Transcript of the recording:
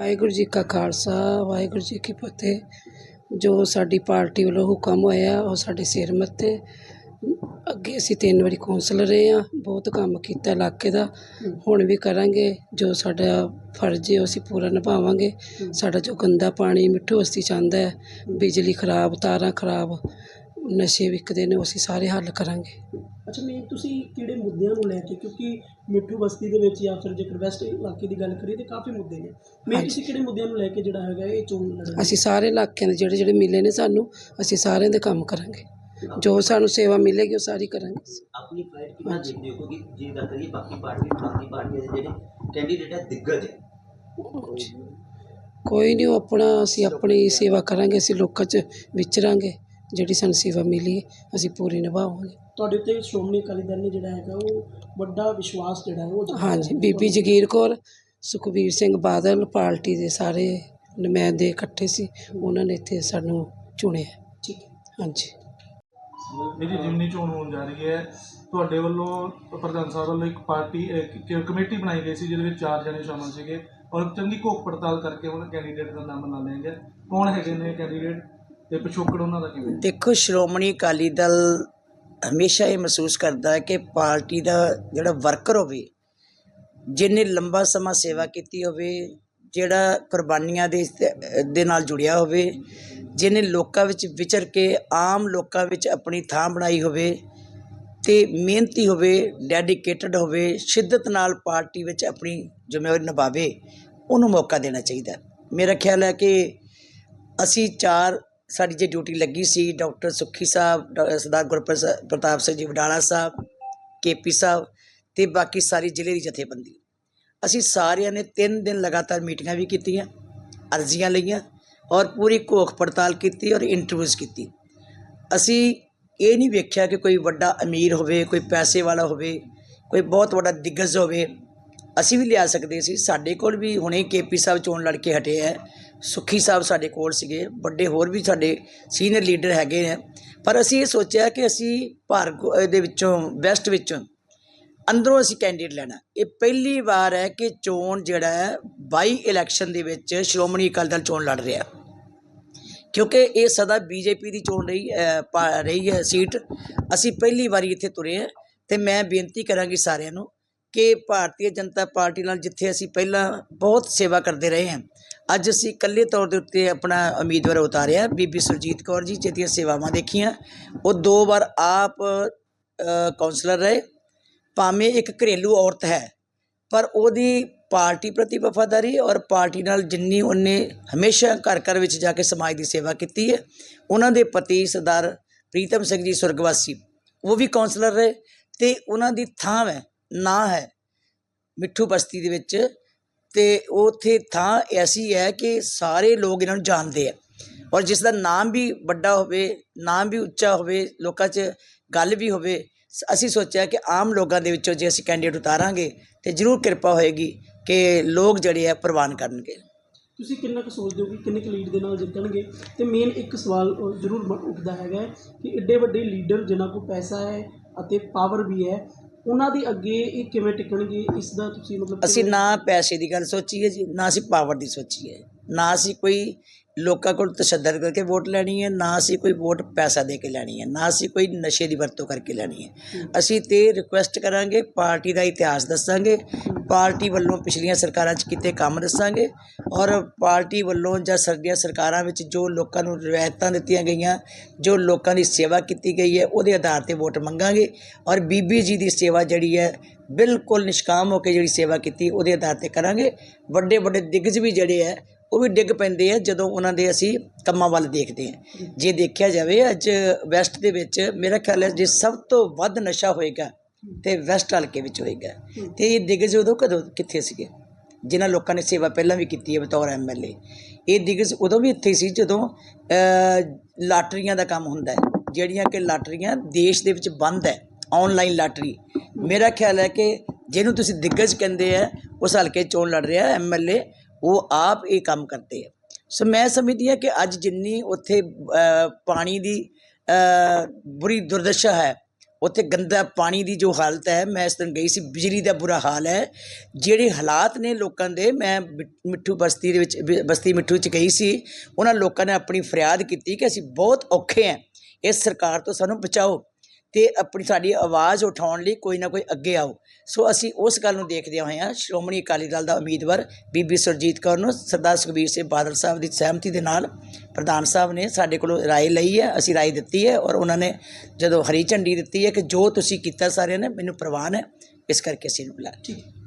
ਵਾਹਿਗੁਰੂ ਜੀ ਕਾ ਖਾਲਸਾ, ਵਾਹਿਗੁਰੂ ਜੀ ਕੀ ਫਤਿਹ। ਜੋ ਸਾਡੀ ਪਾਰਟੀ ਵੱਲੋਂ ਹੁਕਮ ਹੋਇਆ, ਉਹ ਸਾਡੇ ਸਿਰ ਮੱਥੇ। ਅੱਗੇ ਅਸੀਂ ਤਿੰਨ ਵਾਰੀ ਕੌਂਸਲਰ ਰਹੇ ਹਾਂ, ਬਹੁਤ ਕੰਮ ਕੀਤਾ ਇਲਾਕੇ ਦਾ। ਹੁਣ ਵੀ ਕਰਾਂਗੇ, ਜੋ ਸਾਡਾ ਫਰਜ਼ ਹੈ, ਉਹ ਅਸੀਂ ਪੂਰਾ ਨਿਭਾਵਾਂਗੇ। ਸਾਡਾ ਜੋ ਗੰਦਾ ਪਾਣੀ, ਮਿੱਠੂ ਬਸਤੀ ਚਾਹੁੰਦਾ ਹੈ, ਬਿਜਲੀ ਖਰਾਬ, ਤਾਰਾਂ ਖਰਾਬ ਨਸ਼ੇ ਵਿਕਦੇ ਨੇ ਉਹ ਅਸੀਂ ਸਾਰੇ ਹੱਲ ਕਰਾਂਗੇ। ਅੱਛਾ ਮੈਂ ਤੁਸੀਂ ਕਿਹੜੇ ਮੁੱਦਿਆਂ ਨੂੰ ਲੈ ਕੇ ਕਿਉਂਕਿ ਮਿੱਠੂ ਬਸਤੀ ਦੇ ਵਿੱਚ ਜਾਂ ਫਿਰ ਜੇਕਰ ਵੈਸਟ ਇਲਾਕੇ ਦੀ ਗੱਲ ਕਰੀਏ ਤੇ ਕਾਫੀ ਮੁੱਦੇ ਨੇ। ਮੈਂ ਹਾਂਜੀ। ਤੁਸੀਂ ਕਿਹੜੇ ਮੁੱਦਿਆਂ ਨੂੰ ਲੈ ਕੇ ਜਿਹੜਾ ਹੈਗਾ ਇਹ ਚੋਣ ਲੜਨਾ ਅਸੀਂ ਸਾਰੇ ਇਲਾਕਿਆਂ ਦੇ ਜਿਹੜੇ ਜਿਹੜੇ ਮਿਲੇ ਨੇ ਸਾਨੂੰ ਅਸੀਂ ਸਾਰਿਆਂ ਦੇ ਕੰਮ ਕਰਾਂਗੇ। ਜੋ ਸਾਨੂੰ ਸੇਵਾ ਮਿਲੇਗੀ ਉਹ ਸਾਰੀ ਕਰਾਂਗੇ ਆਪਣੀ ਫਾਈਟ ਕਿੰਨਾ ਦੇਖਦੇ ਹੋ? ਕਿਉਂਕਿ ਜੇ ਗੱਲ ਕਰੀਏ ਬਾਕੀ ਪਾਰਟੀ ਬਾਕੀ ਪਾਰਟੀਆਂ ਦੇ ਜਿਹੜੇ ਕੈਂਡੀਡੇਟ ਹੈ ਦਿੱਗਜ ਹੈ ਕੋਈ ਨਹੀਂ ਉਹ ਆਪਣਾ ਅਸੀਂ ਆਪਣੀ ਸੇਵਾ ਕਰਾਂਗੇ ਅਸੀਂ ਲੋਕਾਂ 'ਚ ਵਿਚਰਾਂਗੇ। ਜਿਹੜੀ ਸਾਨੂੰ ਸੇਵਾ ਮਿਲੀ ਅਸੀਂ ਪੂਰੀ ਨਿਭਾਵਾਂਗੇ। ਤੁਹਾਡੇ ਉੱਤੇ ਸ਼੍ਰੋਮਣੀ ਅਕਾਲੀ ਦਲ ਨੇ ਜਿਹੜਾ ਹੈਗਾ ਉਹ ਵੱਡਾ ਵਿਸ਼ਵਾਸ ਜਿਹੜਾ ਹੈ ਉਹ ਹਾਂਜੀ। ਬੀਬੀ ਜਗੀਰ ਕੌਰ ਸੁਖਬੀਰ ਸਿੰਘ ਬਾਦਲ ਪਾਰਟੀ ਦੇ ਸਾਰੇ ਨੁਮਾਇੰਦੇ ਇਕੱਠੇ ਸੀ ਉਹਨਾਂ ਨੇ ਇੱਥੇ ਸਾਨੂੰ ਚੁਣਿਆ। ਠੀਕ ਹਾਂਜੀ। ਮੇਰੀ ਜਿਮਨੀ ਚੋਣ ਹੋਣ ਜਾ ਰਹੀ ਹੈ ਤੁਹਾਡੇ ਵੱਲੋਂ ਪ੍ਰਧਾਨ ਸਾਹਿਬ ਵੱਲੋਂ ਇੱਕ ਪਾਰਟੀ ਇੱਕ ਕਮੇਟੀ ਬਣਾਈ ਗਈ ਸੀ ਜਿਹਦੇ ਵਿੱਚ ਚਾਰ ਜਣੇ ਸ਼ਾਮਲ ਸੀਗੇ ਔਰ ਚੰਗੀ ਘੋਖ ਪੜਤਾਲ ਕਰਕੇ ਉਹਨਾਂ ਕੈਂਡੀਡੇਟ ਦਾ ਨਾਮ ਬਣਾ ਲਿਆ ਗਿਆ। ਕੌਣ ਹੈਗੇ ਨੇ ਕੈਂਡੀਡੇਟ ਤੇ ਪਿਛੋਕੜ ਉਹਨਾਂ ਦਾ ਕਿਵੇਂ? ਦੇਖੋ, ਸ਼੍ਰੋਮਣੀ ਅਕਾਲੀ ਦਲ ਹਮੇਸ਼ਾ ਇਹ ਮਹਿਸੂਸ ਕਰਦਾ ਹੈ ਕਿ ਪਾਰਟੀ ਦਾ ਜਿਹੜਾ ਵਰਕਰ ਹੋਵੇ, ਜਿਹਨੇ ਲੰਬਾ ਸਮਾਂ ਸੇਵਾ ਕੀਤੀ ਹੋਵੇ, ਜਿਹੜਾ ਕੁਰਬਾਨੀਆਂ ਦੇ ਦੇ ਨਾਲ ਜੁੜਿਆ ਹੋਵੇ, ਜਿਹਨੇ ਲੋਕਾਂ ਵਿੱਚ ਵਿਚਰ ਕੇ ਆਮ ਲੋਕਾਂ ਵਿੱਚ ਆਪਣੀ ਥਾਂ ਬਣਾਈ ਹੋਵੇ ਤੇ ਮਿਹਨਤੀ ਹੋਵੇ ਡੈਡੀਕੇਟਡ ਹੋਵੇ, ਸ਼ਿੱਦਤ ਨਾਲ ਪਾਰਟੀ ਵਿੱਚ ਆਪਣੀ ਜ਼ਿੰਮੇਵਾਰੀ ਨਿਭਾਵੇ, ਉਹਨੂੰ ਮੌਕਾ ਦੇਣਾ ਚਾਹੀਦਾ ਮੇਰਾ ਖਿਆਲ ਹੈ ਕਿ ਅਸੀਂ ਚਾਰ ਸਾਡੀ ਜੇ ਡਿਊਟੀ ਲੱਗੀ ਸੀ ਡਾਕਟਰ ਸੁੱਖੀ ਸਾਹਿਬ, ਡਾ- ਸਰਦਾਰ ਗੁਰਪ੍ਰਸਾਦ ਪ੍ਰਤਾਪ ਸਿੰਘ ਜੀ ਵਡਾਲਾ ਸਾਹਿਬ ਕੇ ਪੀ ਸਾਹਿਬ ਅਤੇ ਬਾਕੀ ਸਾਰੀ ਜ਼ਿਲ੍ਹੇ ਦੀ ਜਥੇਬੰਦੀ। ਅਸੀਂ ਸਾਰਿਆਂ ਨੇ 3 ਦਿਨ ਲਗਾਤਾਰ ਮੀਟਿੰਗਾਂ ਵੀ ਕੀਤੀਆਂ, ਅਰਜ਼ੀਆਂ ਲਈਆਂ ਔਰ ਪੂਰੀ ਘੋਖ ਪੜਤਾਲ ਕੀਤੀ ਔਰ ਇੰਟਰਵਿਊਜ਼ ਕੀਤੀ। ਅਸੀਂ ਇਹ ਨਹੀਂ ਵੇਖਿਆ ਕਿ ਕੋਈ ਵੱਡਾ ਅਮੀਰ ਹੋਵੇ, ਕੋਈ ਪੈਸੇ ਵਾਲਾ ਹੋਵੇ, ਕੋਈ ਬਹੁਤ ਵੱਡਾ ਦਿੱਗਜ ਹੋਵੇ। ਅਸੀਂ ਵੀ ਲਿਆ ਸਕਦੇ ਸੀ, ਸਾਡੇ ਕੋਲ ਵੀ ਹੁਣੇ ਕੇਪੀ ਸਾਹਿਬ ਚੋਣ ਲੜ ਕੇ ਹਟੇ ਹੈ। ਸੁੱਖੀ ਸਾਹਿਬ ਸਾਡੇ ਕੋਲ ਸੀਗੇ, ਵੱਡੇ ਹੋਰ ਵੀ ਸਾਡੇ ਸੀਨੀਅਰ ਲੀਡਰ ਹੈਗੇ ਨੇ। ਪਰ ਅਸੀਂ ਇਹ ਸੋਚਿਆ ਕਿ ਅਸੀਂ ਭਾਰਤ ਦੇ ਵਿੱਚੋਂ ਵੈਸਟ ਵਿੱਚੋਂ ਅੰਦਰੋਂ ਅਸੀਂ ਕੈਂਡੀਡੇਟ ਲੈਣਾ। ਇਹ ਪਹਿਲੀ ਵਾਰ ਹੈ ਕਿ ਚੋਣ ਜਿਹੜਾ ਹੈ, ਬਾਈ ਇਲੈਕਸ਼ਨ ਦੇ ਵਿੱਚ ਸ਼੍ਰੋਮਣੀ ਅਕਾਲੀ ਦਲ ਚੋਣ ਲੜ ਰਿਹਾ। ਕਿਉਂਕਿ ਇਹ ਸਦਾ ਬੀਜੇਪੀ ਦੀ ਚੋਣ ਰਹੀ ਪਾ- ਰਹੀ ਹੈ ਸੀਟ। ਅਸੀਂ ਪਹਿਲੀ ਵਾਰੀ ਇੱਥੇ ਤੁਰੇ ਹਾਂ ਤੇ ਮੈਂ ਬੇਨਤੀ ਕਰਾਂਗੀ ਸਾਰਿਆਂ ਨੂੰ ਕਿ ਭਾਰਤੀ ਜਨਤਾ ਪਾਰਟੀ ਨਾਲ ਜਿੱਥੇ ਅਸੀਂ ਪਹਿਲਾਂ ਬਹੁਤ ਸੇਵਾ ਕਰਦੇ ਰਹੇ ਹਾਂ ਅੱਜ ਅਸੀਂ ਇਕੱਲੇ ਤੌਰ ਦੇ ਉੱਤੇ ਆਪਣਾ ਉਮੀਦਵਾਰ ਉਤਾਰਿਆ ਬੀਬੀ ਸੁਰਜੀਤ ਕੌਰ ਜੀ ਜਿਹਦੀਆਂ ਸੇਵਾਵਾਂ ਦੇਖੀਆਂ। ਉਹ ਦੋ ਵਾਰ ਆਪ ਅ, ਕਾਉਂਸਲਰ ਰਹੇ। ਭਾਵੇਂ ਇੱਕ ਘਰੇਲੂ ਔਰਤ ਹੈ ਪਰ ਉਹਦੀ ਪਾਰਟੀ ਪ੍ਰਤੀ ਵਫਾਦਾਰੀ ਔਰ ਪਾਰਟੀ ਨਾਲ ਜਿੰਨੀ ਉਹਨੇ ਹਮੇਸ਼ਾ ਘਰ ਘਰ ਵਿੱਚ ਜਾ ਕੇ ਸਮਾਜ ਦੀ ਸੇਵਾ ਕੀਤੀ ਹੈ ਉਹਨਾਂ ਦੇ ਪਤੀ ਸਰਦਾਰ ਪ੍ਰੀਤਮ ਸਿੰਘ ਜੀ ਸੁਰਗਵਾਸੀ ਉਹ ਵੀ ਕਾਉਂਸਲਰ ਰਹੇ ਤੇ ਉਹਨਾਂ ਦੀ ਥਾਂ ਹੈ ਨਾਂ ਹੈ ਮਿੱਠੂ ਬਸਤੀ ਦੇ ਵਿੱਚ ਤੇ ਉੱਥੇ ਥਾਂ ਐਸੀ ਹੈ ਕਿ ਸਾਰੇ ਲੋਕ ਇਹਨਾਂ ਨੂੰ ਜਾਣਦੇ ਹੈ ਔਰ ਜਿਸ ਦਾ ਨਾਮ ਵੀ ਵੱਡਾ ਹੋਵੇ, ਨਾਮ ਵੀ ਉੱਚਾ ਹੋਵੇ, ਲੋਕਾਂ 'ਚ ਗੱਲ ਵੀ ਹੋਵੇ ਅਸੀਂ ਸੋਚਿਆ ਕਿ ਆਮ ਲੋਕਾਂ ਦੇ ਵਿੱਚੋਂ ਜੇ ਅਸੀਂ ਕੈਂਡੀਡੇਟ ਉਤਾਰਾਂਗੇ ਤਾਂ ਜ਼ਰੂਰ ਕਿਰਪਾ ਹੋਏਗੀ ਕਿ ਲੋਕ ਜਿਹੜੇ ਹੈ ਪ੍ਰਵਾਨ ਕਰਨਗੇ। ਤੁਸੀਂ ਕਿੰਨਾ ਕੁ ਸੋਚਦੇ ਹੋ ਕਿ ਕਿੰਨੇ ਕੁ ਲੀਡ ਦੇ ਨਾਲ ਜਿੱਤਣਗੇ? ਤੇ ਮੇਨ ਇੱਕ ਸਵਾਲ ਉਹ ਜ਼ਰੂਰ ਮ- ਉੱਠਦਾ ਹੈਗਾ ਕਿ ਏਡੇ ਵੱਡੇ ਲੀਡਰ ਜਿਨ੍ਹਾਂ ਕੋਲ ਪੈਸਾ ਹੈ ਅਤੇ ਪਾਵਰ ਵੀ ਹੈ ਉਹਨਾਂ ਦੇ ਅੱਗੇ ਇਹ ਕਿਵੇਂ ਟਿਕਣਗੇ ਇਸ ਦਾ ਤੁਸੀਂ ਮਤਲਬ ਅਸੀਂ ਨਾ ਪੈਸੇ ਦੀ ਗੱਲ ਸੋਚੀ ਹੈ ਜੀ ਨਾ ਅਸੀਂ ਪਾਵਰ ਦੀ ਸੋਚੀ ਹੈ ਨਾ ਅਸੀਂ ਕੋਈ ਲੋਕਾਂ ਕੋਲ ਤਸ਼ੱਦਦ ਕਰਕੇ ਵੋਟ ਲੈਣੀ ਹੈ ਨਾ ਅਸੀਂ ਕੋਈ ਵੋਟ ਪੈਸਾ ਦੇ ਕੇ ਲੈਣੀ ਹੈ ਨਾ ਅਸੀਂ ਕੋਈ ਨਸ਼ੇ ਦੀ ਵਰਤੋਂ ਕਰਕੇ ਲੈਣੀ ਹੈ। ਅਸੀਂ ਤੇ ਰਿਕੁਐਸਟ ਕਰਾਂਗੇ ਪਾਰਟੀ ਦਾ ਇਤਿਹਾਸ ਦੱਸਾਂਗੇ ਪਾਰਟੀ ਵੱਲੋਂ ਪਿਛਲੀਆਂ ਸਰਕਾਰਾਂ 'ਚ ਕੀਤੇ ਕੰਮ ਦੱਸਾਂਗੇ ਔਰ ਪਾਰਟੀ ਵੱਲੋਂ ਜਾਂ ਸਰਦੀਆਂ ਸਰਕਾਰਾਂ ਵਿੱਚ ਜੋ ਲੋਕਾਂ ਨੂੰ ਰਿਆਇਤਾਂ ਦਿੱਤੀਆਂ ਗਈਆਂ ਜੋ ਲੋਕਾਂ ਦੀ ਸੇਵਾ ਕੀਤੀ ਗਈ ਹੈ ਉਹਦੇ ਆਧਾਰ ਤੇ ਵੋਟ ਮੰਗਾਂਗੇ ਔਰ ਬੀਬੀ ਜੀ ਦੀ ਸੇਵਾ ਜਿਹੜੀ ਹੈ ਬਿਲਕੁਲ ਨਿਸ਼ਕਾਮ ਹੋ ਕੇ ਜਿਹੜੀ ਸੇਵਾ ਕੀਤੀ ਉਹਦੇ ਆਧਾਰ ਤੇ ਕਰਾਂਗੇ। ਵੱਡੇ ਵੱਡੇ ਦਿੱਗਜ ਵੀ ਜਿਹੜੇ ਹੈ ਉਹ ਵੀ ਡਿੱਗ ਪੈਂਦੇ ਆ ਜਦੋਂ ਉਹਨਾਂ ਦੇ ਅਸੀਂ ਕੰਮਾਂ ਵੱਲ ਦੇਖਦੇ ਹਾਂ ਜੇ ਦੇਖਿਆ ਜਾਵੇ ਅੱਜ ਵੈਸਟ ਦੇ ਵਿੱਚ ਮੇਰਾ ਖਿਆਲ ਹੈ ਜੇ ਸਭ ਤੋਂ ਵੱਧ ਨਸ਼ਾ ਹੋਏਗਾ ਤੇ ਵੈਸਟ ਹਲਕੇ ਵਿੱਚ ਹੋਏਗਾ। ਤੇ ਇਹ ਦਿਗਜ਼ ਉਦੋਂ ਕਦੋਂ, ਕਿੱਥੇ ਸੀਗੇ? ਜਿਨ੍ਹਾਂ ਲੋਕਾਂ ਨੇ ਸੇਵਾ ਪਹਿਲਾਂ ਵੀ ਕੀਤੀ ਹੈ ਬਤੌਰ ਐਮਐਲਏ ਇਹ ਦਿਗਜ ਉਦੋਂ ਵੀ ਇੱਥੇ ਸੀ ਜਦੋਂ ਲਾਟਰੀਆਂ ਦਾ ਕੰਮ ਹੁੰਦਾ ਹੈ। ਜਿਹੜੀਆਂ ਕਿ ਲਾਟਰੀਆਂ ਦੇਸ਼ ਦੇ ਵਿੱਚ ਬੰਦ ਹੈ ਆਨਲਾਈਨ ਲਾਟਰੀ। ਮੇਰਾ ਖਿਆਲ ਹੈ ਕਿ ਜਿਹਨੂੰ ਤੁਸੀਂ ਦਿਗਜ਼ ਕਹਿੰਦੇ ਆ, ਉਸ ਹਲਕੇ ਚੋਣ ਲੜ ਰਿਹਾ ਐਮਐਲਏ ਉਹ ਆਪ ਇਹ ਕੰਮ ਕਰਦੇ ਆ। ਸੋ ਮੈਂ ਸਮਝਦੀ ਹਾਂ ਕਿ ਅੱਜ ਜਿੰਨੀ ਉੱਥੇ ਪਾਣੀ ਦੀ ਬੁਰੀ ਦੁਰਦਸ਼ਾ ਹੈ, ਉੱਥੇ ਗੰਦਾ ਪਾਣੀ ਦੀ ਜੋ ਹਾਲਤ ਹੈ, ਮੈਂ ਇਸ ਦਿਨ ਗਈ ਸੀ, ਬਿਜਲੀ ਦਾ ਬੁਰਾ ਹਾਲ ਹੈ। ਜਿਹੜੇ ਹਾਲਾਤ ਨੇ ਲੋਕਾਂ ਦੇ ਮੈਂ, ਮਿੱਠੂ ਬਸਤੀ ਦੇ ਵਿੱਚ, ਬ- ਬਸਤੀ ਮਿੱਠੂ ਚ ਗਈ ਸੀ, ਉਹਨਾਂ ਲੋਕਾਂ ਨੇ ਆਪਣੀ ਫਰਿਆਦ ਕੀਤੀ ਕਿ ਅਸੀਂ ਬਹੁਤ ਔਖੇ ਹਾਂ। ਇਸ ਸਰਕਾਰ ਤੋਂ ਸਾਨੂੰ ਬਚਾਓ। ਅਤੇ ਆਪਣੀ ਸਾਡੀ ਆਵਾਜ਼ ਉਠਾਉਣ ਲਈ ਕੋਈ ਨਾ ਕੋਈ ਅੱਗੇ ਆਓ। ਸੋ ਅਸੀਂ ਉਸ ਗੱਲ ਨੂੰ ਦੇਖਦਿਆਂ ਹੋਏ ਹਾਂ, ਸ਼੍ਰੋਮਣੀ ਅਕਾਲੀ ਦਲ ਦਾ ਉਮੀਦਵਾਰ ਬੀਬੀ ਸੁਰਜੀਤ ਕੌਰ ਨੂੰ, ਸਰਦਾਰ ਸੁਖਬੀਰ ਸਿੰਘ ਬਾਦਲ ਸਾਹਿਬ ਦੀ ਸਹਿਮਤੀ ਦੇ ਨਾਲ ਪ੍ਰਧਾਨ ਸਾਹਿਬ ਨੇ ਸਾਡੇ ਕੋਲੋਂ ਰਾਏ ਲਈ ਹੈ, ਅਸੀਂ ਰਾਏ ਦਿੱਤੀ ਹੈ ਔਰ ਉਹਨਾਂ ਨੇ ਜਦੋਂ ਹਰੀ ਝੰਡੀ ਦਿੱਤੀ ਹੈ ਕਿ ਜੋ ਤੁਸੀਂ ਕੀਤਾ ਸਾਰਿਆਂ ਨੇ, ਮੈਨੂੰ ਪ੍ਰਵਾਨ ਹੈ, ਇਸ ਕਰਕੇ ਅਸੀਂ ਇਹਨੂੰ ਬੁਲਾਇਆ। ਠੀਕ